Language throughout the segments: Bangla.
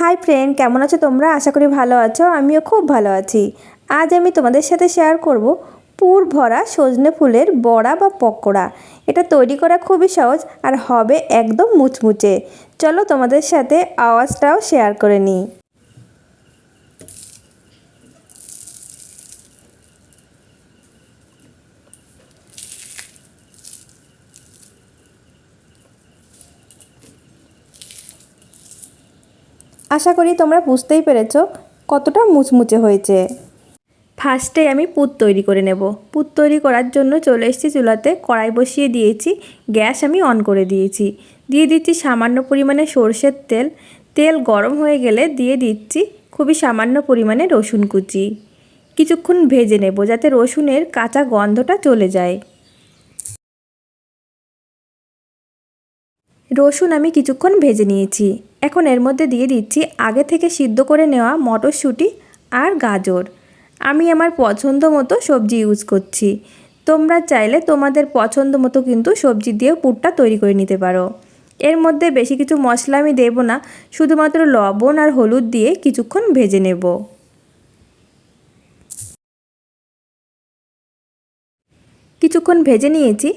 হাই ফ্রেন্ড, কেমন আছো তোমরা? আশা করি ভালো আছো, আমিও খুব ভালো আছি। আজ আমি তোমাদের সাথে শেয়ার করব পুর ভরা সজনে ফুলের বড়া বা পকোড়া। এটা তৈরি করা খুবই সহজ আর হবে একদম মুচমুচে। চলো তোমাদের সাথে আওয়াজটাও শেয়ার করে নিই। আশা করি তোমরা বুঝতেই পেরেছ কতটা মুচমুচে হয়েছে। ফার্স্টে আমি পুত তৈরি করে নেব। পুত তৈরি করার জন্য চলে এসেছি চুলাতে, কড়াই বসিয়ে দিয়েছি, গ্যাস আমি অন করে দিয়েছি। দিয়ে দিচ্ছি সামান্য পরিমাণে সর্ষের তেল। তেল গরম হয়ে গেলে দিয়ে দিচ্ছি খুবই সামান্য পরিমাণে রসুন কুচি। কিছুক্ষণ ভেজে নেব যাতে রসুনের কাঁচা গন্ধটা চলে যায়। রসুন আমি কিছুক্ষণ ভেজে নিয়েছি। এখন এর মধ্যে দিয়ে দিচ্ছি আগে থেকে সিদ্ধ করে নেওয়া মটরশুঁটি আর গাজর। আমি আমার পছন্দ মতো সবজি ইউজ করছি। তোমরা চাইলে তোমাদের পছন্দ মতো কিন্তু সবজি দিয়েও পুরটা তৈরি করে নিতে পারো। এর মধ্যে বেশি কিছু মশলা আমি দেব না, শুধুমাত্র লবণ আর হলুদ দিয়ে কিছুক্ষণ ভেজে নেব। কিছুক্ষণ ভেজে নিয়েছি,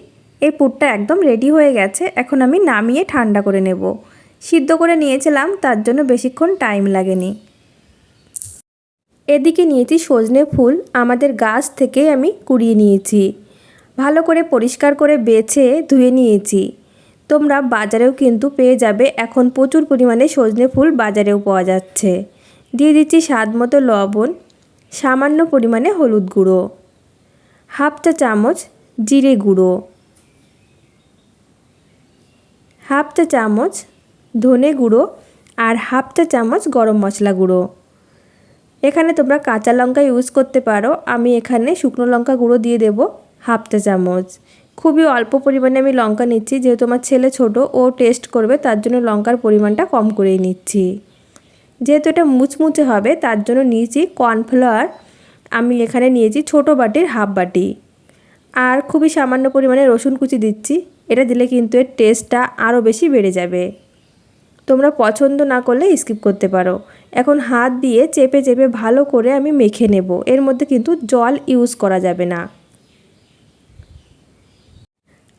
এই পুরটা একদম রেডি হয়ে গেছে, এখন আমি নামিয়ে ঠান্ডা করে নেব। সিদ্ধ করে নিয়েছিলাম, তার জন্য বেশিক্ষণ টাইম লাগেনি। এদিকে নিয়েছি সজনে ফুল, আমাদের গাছ থেকে আমি কুড়িয়ে নিয়েছি। ভালো করে পরিষ্কার করে বেছে ধুয়ে নিয়েছি। তোমরা বাজারেও কিন্তু পেয়ে যাবে, এখন প্রচুর পরিমাণে সজনে ফুল বাজারেও পাওয়া যাচ্ছে। দিয়ে দিচ্ছি স্বাদ মতো লবণ, সামান্য পরিমাণে হলুদ গুঁড়ো, হাফ চা চামচ জিরে গুঁড়ো, হাফ চা চামচ ধনে গুঁড়ো আর হাফ চা চামচ গরম মশলা গুঁড়ো। এখানে তোমরা কাঁচা লঙ্কা ইউজ করতে পারো। আমি এখানে শুকনো লঙ্কা গুঁড়ো দিয়ে দেব হাফ চা চামচ। খুবই অল্প পরিমাণে আমি লঙ্কা নিচ্ছি, যেহেতু আমার ছেলে ছোট, ও টেস্ট করবে, তার জন্য লঙ্কার পরিমাণটা কম করেই নিচ্ছি। যেহেতু এটা মুচমুচে হবে, তার জন্য নিয়েছি কর্নফ্লাওয়ার। আমি এখানে নিয়েছি ছোট বাটির হাফ বাটি। আর খুবই সামান্য পরিমাণে রসুন কুচি দিচ্ছি। এটা দিলে কিন্তু এর টেস্টটা আরও বেশি বেড়ে যাবে। তোমরা পছন্দ না করলে স্কিপ করতে পারো। এখন হাত দিয়ে চেপে চেপে ভালো করে আমি মেখে নেব। এর মধ্যে কিন্তু জল ইউজ করা যাবে না।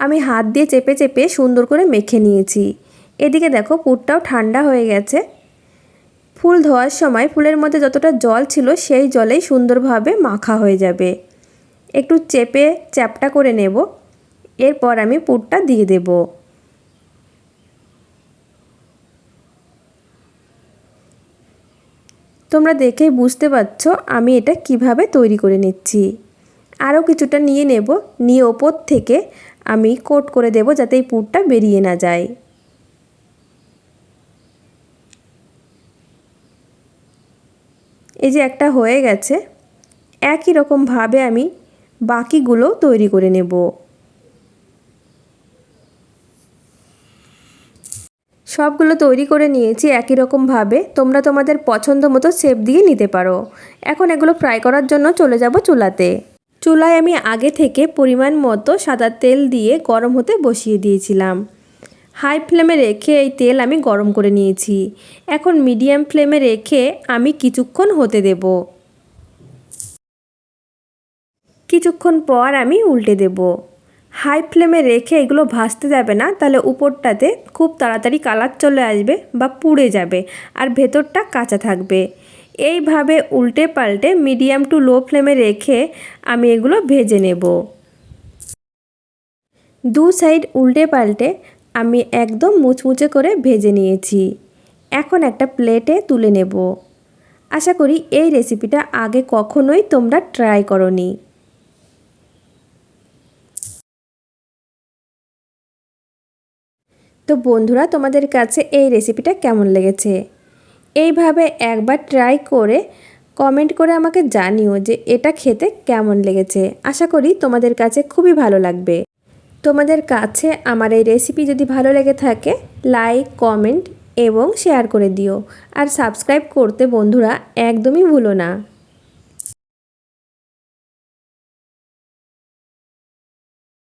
আমি হাত দিয়ে চেপে চেপে সুন্দর করে মেখে নিয়েছি। এদিকে দেখো পুরটাও ঠান্ডা হয়ে গেছে। ফুল ধোয়ার সময় ফুলের মধ্যে যতটা জল ছিল সেই জলেই সুন্দরভাবে মাখা হয়ে যাবে। একটু চেপে চ্যাপটা করে নেব। এরপর আমি পুরটা দিয়ে দেব। তোমরা দেখেই বুঝতে পারছ আমি এটা কীভাবে তৈরি করে নিচ্ছি। আরও কিছুটা নিয়ে নেব, নিয়ে ওপর থেকে আমি কোট করে দেব যাতে এই পুরটা বেরিয়ে না যায়। এই যে একটা হয়ে গেছে, একই রকমভাবে আমি বাকিগুলো তৈরি করে নেব। সবগুলো তৈরি করে নিয়েছি একই রকমভাবে তোমরা তোমাদের পছন্দ মতো শেপ দিয়ে নিতে পারো। এখন এগুলো ফ্রাই করার জন্য চলে যাব চুলাতে। চুলায় আমি আগে থেকে পরিমাণ মতো সাদা তেল দিয়ে গরম হতে বসিয়ে দিয়েছিলাম। হাই ফ্লেমে রেখে এই তেল আমি গরম করে নিয়েছি। এখন মিডিয়াম ফ্লেমে রেখে আমি কিছুক্ষণ হতে দেব। কিছুক্ষণ পর আমি উল্টে দেব। হাই ফ্লেমে রেখে এগুলো ভাজতে যাবে না, তাহলে উপরটাতে খুব তাড়াতাড়ি কালার চলে আসবে বা পুড়ে যাবে আর ভেতরটা কাঁচা থাকবে। এইভাবে উল্টে পাল্টে মিডিয়াম টু লো ফ্লেমে রেখে আমি এগুলো ভেজে নেব। দু সাইড উল্টে পাল্টে আমি একদম মুচমুচে করে ভেজে নিয়েছি। এখন একটা প্লেটে তুলে নেব। আশা করি এই রেসিপিটা আগে কখনোই তোমরা ট্রাই করনি। তো বন্ধুরা, তোমাদের কাছে এই রেসিপিটা কেমন লেগেছে? এইভাবে একবার ট্রাই করে কমেন্ট করে আমাকে জানিও যে এটা খেতে কেমন লেগেছে। আশা করি তোমাদের কাছে খুবই ভালো লাগবে। তোমাদের কাছে আমার এই রেসিপি যদি ভালো লেগে থাকে লাইক কমেন্ট এবং শেয়ার করে দিও। আর সাবস্ক্রাইব করতে বন্ধুরা একদমই ভুলো না।